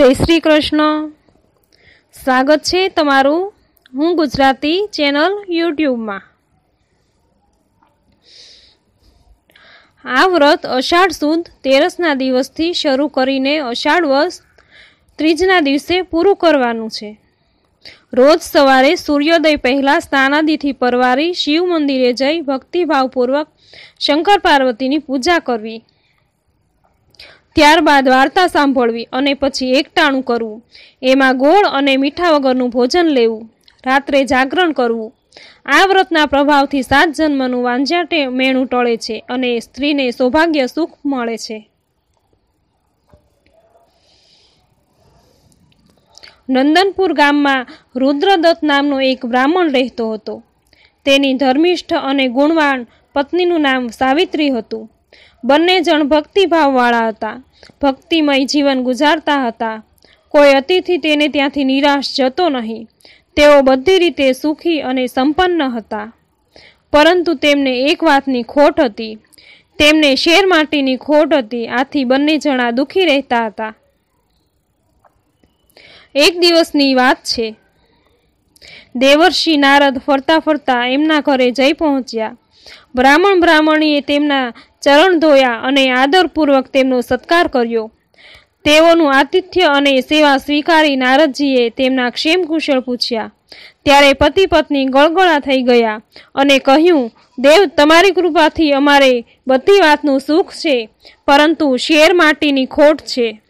જય શ્રી કૃષ્ણ. સ્વાગત છે તમારું હું ગુજરાતી ચેનલ યુટ્યુબમાં. આ વ્રત અષાઢ સુદ તેરસના દિવસથી શરૂ કરીને અષાઢ વર્ષ ત્રીજના દિવસે પૂરું કરવાનું છે. રોજ સવારે સૂર્યોદય પહેલાં સ્નાનાદિથી પરવારી શિવ મંદિરે જઈ ભક્તિભાવપૂર્વક શંકર પાર્વતીની પૂજા કરવી. ત્યારબાદ વાર્તા સાંભળવી અને પછી એકટાણું કરવું. એમાં ગોળ અને મીઠા વગરનું ભોજન લેવું. રાત્રે જાગરણ કરવું. આ વ્રતના પ્રભાવથી સાત જન્મનું વાંઝ્યા મેણું ટળે છે અને સ્ત્રીને સૌભાગ્ય સુખ મળે છે. નંદનપુર ગામમાં રુદ્રદત્ત નામનો એક બ્રાહ્મણ રહેતો હતો. તેની ધર્મિષ્ઠ અને ગુણવાન પત્નીનું નામ સાવિત્રી હતું. બંને જણ ભક્તિભાવવાળા હતા. ભક્તિમય જીવન ગુજારતા હતા. કોઈ અતિથિ તેને ત્યાંથી નિરાશ જતો નહીં. તેઓ બધી રીતે સુખી અને સંપન્ન હતા. પરંતુ તેમને એક વાતની ખોટ હતી. તેમને શેર માટીની ખોટ હતી. આથી બંને જણા દુઃખી રહેતા હતા. એક દિવસની વાત છે. દેવર્ષિ નારદ ફરતા ફરતા એમના ઘરે જઈ પહોંચ્યા. બ્રાહ્મણ બ્રાહ્મણીએ તેમના ચરણ ધોયા અને આદરપૂર્વક તેમનો સત્કાર કર્યો. તેઓનું આતિથ્ય અને સેવા સ્વીકારી નારદજીએ તેમના ક્ષેમ કુશળ પૂછ્યા. ત્યારે પતિ પત્ની ગળગળા થઈ ગયા અને કહ્યું, દેવ, તમારી કૃપાથી અમારે બધી વાતનું સુખ છે, પરંતુ શેર માટીની ખોટ છે.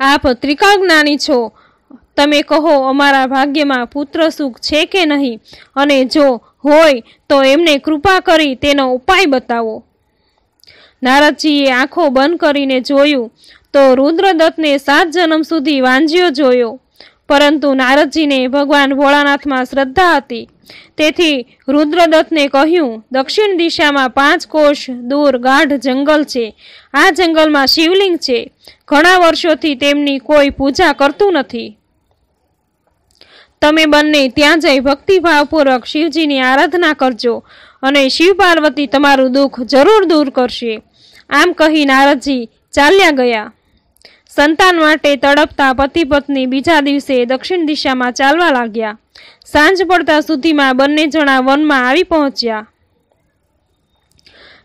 આપ ત્રિકાળ જ્ઞાની છો. તમે કહો અમારા ભાગ્યમાં પુત્ર સુખ છે કે નહીં? અને જો હોય તો એમને કૃપા કરી તેનો ઉપાય બતાવો. નારદજીએ આંખો બંધ કરીને જોયું તો રુદ્રદત્તને સાત જન્મ સુધી વાંજ્યો જોયો. પરંતુ નારદજીને ભગવાન ભોળાનાથમાં શ્રદ્ધા હતી. તેથી રુદ્રદત્તને કહ્યું, દક્ષિણ દિશામાં પાંચ કોષ દૂર ગાઢ જંગલ છે. આ જંગલમાં શિવલિંગ છે. ઘણા વર્ષોથી તેમની કોઈ પૂજા કરતું નથી. તમે બંને ત્યાં જઈ ભક્તિભાવપૂર્વક શિવજીની આરાધના કરજો અને શિવ પાર્વતી તમારું દુઃખ જરૂર દૂર કરશે. આમ કહી નારદજી ચાલ્યા ગયા. સંતાન માટે તડપતા પતિ પત્ની બીજા દિવસે દક્ષિણ દિશામાં ચાલવા લાગ્યા. સાંજ પડતા સુધીમાં બંને જણા વનમાં આવી પહોંચ્યા.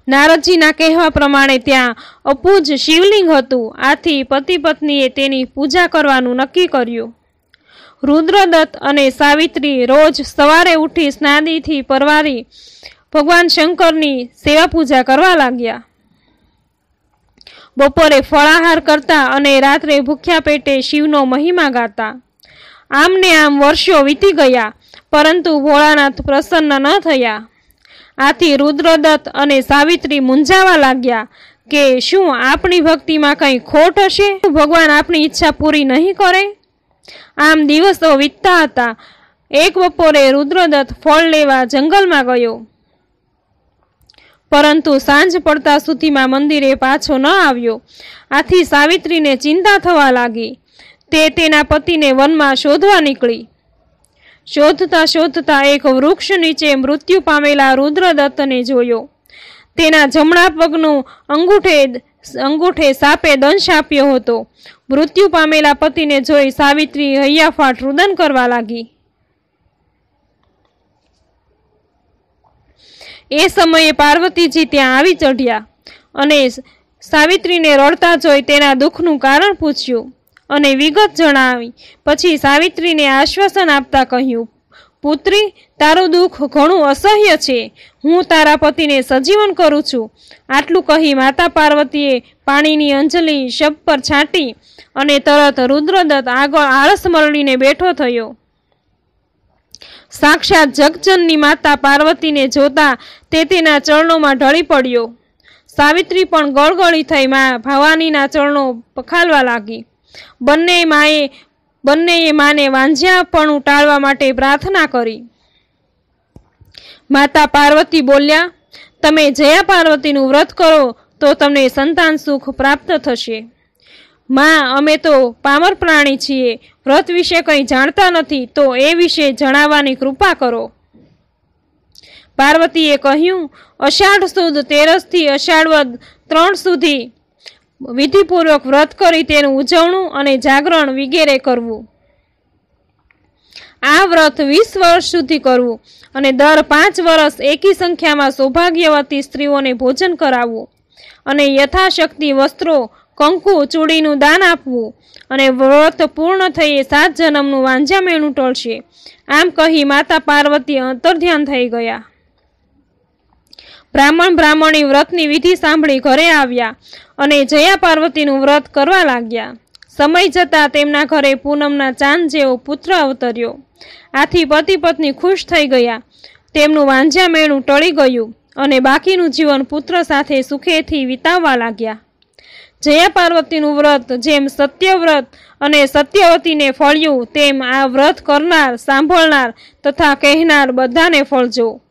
નારદજીના કહેવા પ્રમાણે ત્યાં અપૂજ શિવલિંગ હતું. આથી પતિ પત્નીએ તેની પૂજા કરવાનું નક્કી કર્યું. રુદ્રદત્ત અને સાવિત્રી રોજ સવારે ઉઠી સ્નાદીથી પરવારી ભગવાન શંકરની સેવા પૂજા કરવા લાગ્યા. બપોરે ફળાહાર કરતા અને રાત્રે ભૂખ્યા પેટે શિવનો મહિમા ગાતા. આમને આમ વર્ષો વીતી ગયા, પરંતુ ભોળાનાથ પ્રસન્ન ન થયા. આથી રુદ્રદત્ત અને સાવિત્રી મૂંઝાવા લાગ્યા કે શું આપણી ભક્તિમાં કંઈ ખોટ હશે? ભગવાન આપણી ઈચ્છા પૂરી નહીં કરે? આમ દિવસો વીતતા હતા. એક બપોરે રુદ્રદત્ત ફળ લેવા જંગલમાં ગયો. પરંતુ સાંજ પડતા સુધીમાં મંદિરે પાછો ન આવ્યો. આથી સાવિત્રીને ચિંતા થવા લાગી. તે તેના પતિને વનમાં શોધવા નીકળી. શોધતા શોધતા એક વૃક્ષ નીચે મૃત્યુ પામેલા રુદ્રદત્તને જોયો. તેના જમણા પગનું અંગૂઠે અંગૂઠે સાપે દંશ આપ્યો હતો. મૃત્યુ પામેલા પતિને જોઈ સાવિત્રી હૈયાફાટ રુદન કરવા લાગી. એ સમયે પાર્વતીજી ત્યાં આવી ચઢ્યા અને સાવિત્રીને રડતા જોઈ તેના દુઃખનું કારણ પૂછ્યું અને વિગત જણાવી. પછી સાવિત્રીને આશ્વાસન આપતા કહ્યું પુત્રી, તારું દુઃખ ઘણું અસહ્ય છે. હું તારા પતિને સજીવન કરું છું. આટલું કહી માતા પાર્વતીએ પાણીની અંજલિ શબ પર છાંટી અને તરત રુદ્રદત્ત આગળ આળસ મરડીને બેઠો થયો. સાક્ષાત જગજનની માતા પાર્વતીને જોતા તે તેના ચરણોમાં ઢળી પડ્યો. સાવિત્રી પણ ગળગળી થઈ મા ભવાનીના ચરણો પખાલવા લાગી. બંને માએ બંનેએ માને વાંઝ્યાપણું ટાળવા માટે પ્રાર્થના કરી. માતા પાર્વતી બોલ્યા, તમે જયા પાર્વતીનું વ્રત કરો તો તમને સંતાન સુખ પ્રાપ્ત થશે. માં, અમે તો પામર પ્રાણી છીએ, વ્રત વિશે કંઈ જાણતા નથી, તો એ વિશે જણાવવાની કૃપા કરો. પાર્વતીએ કહ્યું, અષાઢ સુદ તેરસથી અષાઢ વદ ત્રણ સુધી વિધિપૂર્વક વ્રત કરી તેનું ઉજવણું અને જાગરણ વગેરે કરવું. આ વ્રત વીસ વર્ષ સુધી કરવું અને દર પાંચ વર્ષ એકી સંખ્યામાં સૌભાગ્યવતી સ્ત્રીઓને ભોજન કરાવવું અને યથાશક્તિ વસ્ત્રો, કંકુ, ચૂડીનું દાન આપવું અને વ્રત પૂર્ણ થઈએ સાત જન્મનું વાંજામેણું ટળશે. આમ કહી માતા પાર્વતી અંતર્ધ્યાન થઈ ગયા. બ્રાહ્મણ બ્રાહ્મણી વ્રતની વિધિ સાંભળી ઘરે આવ્યા અને જયા પાર્વતીનું વ્રત કરવા લાગ્યા. સમય જતાં તેમના ઘરે પૂનમના ચાંદ જેવો પુત્ર અવતર્યો. આથી પતિ પત્ની ખુશ થઈ ગયા. તેમનું વાંઝ્યા મેણું ટળી ગયું અને બાકીનું જીવન પુત્ર સાથે સુખેથી વિતાવવા લાગ્યા. જયા પાર્વતીનું વ્રત જેમ સત્યવ્રત અને સત્યવતીને ફળ્યું, તેમ આ વ્રત કરનાર, સાંભળનાર તથા કહેનાર બધાને ફળજો.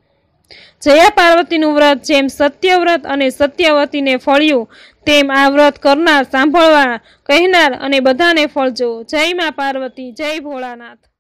જયા પાર્વતીનું વ્રત જેમ સત્યવ્રત અને સત્યવતીને ફળ્યું, તેમ આ વ્રત કરનાર સાંભળવા, કહેનાર અને બધાને ફળજો. જય મા પાર્વતી, જય ભોળાનાથ.